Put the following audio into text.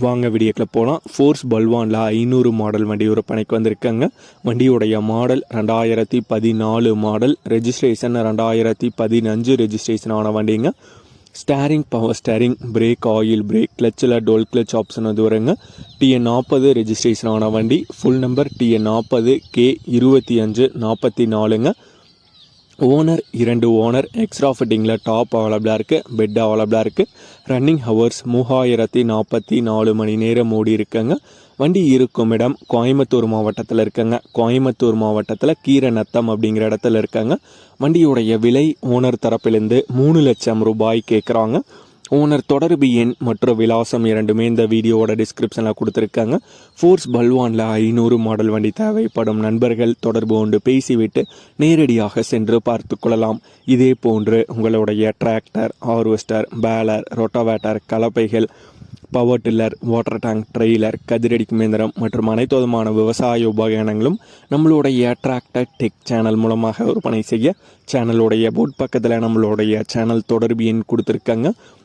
வாங்க வீடியோக்கில் போகலாம் ஃபோர்ஸ் பல்வானில் ஐநூறு மாடல் வண்டி விற்பனைக்கு வந்திருக்காங்க. வண்டியுடைய மாடல் ரெண்டாயிரத்தி பதினாலு மாடல். ரெஜிஸ்ட்ரேஷன் ரெண்டாயிரத்தி பதினஞ்சு ரெஜிஸ்ட்ரேஷன் ஆன வண்டிங்க. Steering power steering brake oil brake கிளச்சில் டோல் கிளச் ஆப்ஷன் அது வருங்க. டிஎன் நாற்பது ரெஜிஸ்ட்ரேஷன் ஆன வண்டி. ஃபுல் நம்பர் டிஎன் நாற்பது கே இருபத்தி அஞ்சு நாற்பத்தி நாலுங்க. ஓனர் இரண்டு ஓனர் எக்ஸ்ட்ரா ஃபிட்டிங்கில் டாப் அவைலபிளாக இருக்குது பெட் அவைலபிளாக இருக்குது ரன்னிங் ஹவர்ஸ் மூவாயிரத்தி நாற்பத்தி நாலு மணி நேரம் ஓடி இருக்குங்க. வண்டி இருக்கும் இடம் கோயம்புத்தூர் மாவட்டத்தில் இருக்குங்க. கோயம்புத்தூர் மாவட்டத்தில் கீரநத்தம் அப்படிங்கிற இடத்துல இருக்காங்க. வண்டியுடைய விலை ஓனர் தரப்பிலிருந்து மூணு லட்சம் ரூபாய் கேட்குறாங்க ஓனர் தொடர்பு எண் மற்றும் விலாசம் இரண்டுமே இந்த வீடியோவோட டிஸ்கிரிப்ஷனில் கொடுத்துருக்காங்க. ஃபோர்ஸ் பல்வானில் ஐநூறு மாடல் வண்டி தேவைப்படும் நண்பர்கள் தொடர்பு கொண்டு பேசிவிட்டு நேரடியாக சென்று பார்த்து கொள்ளலாம். இதே போன்று உங்களுடைய tractor harvester baler rotavator கலப்பைகள் power tiller water tank trailer கதிரடிக்கும் இயந்திரம் மற்றும் அனைத்து விதமான விவசாய உபகரணங்களும் நம்மளுடைய டிராக்டர் டெக் சேனல் மூலமாக விற்பனை செய்ய சேனலுடைய போட் பக்கத்தில் நம்மளுடைய சேனல் தொடர்பு எண் கொடுத்துருக்காங்க.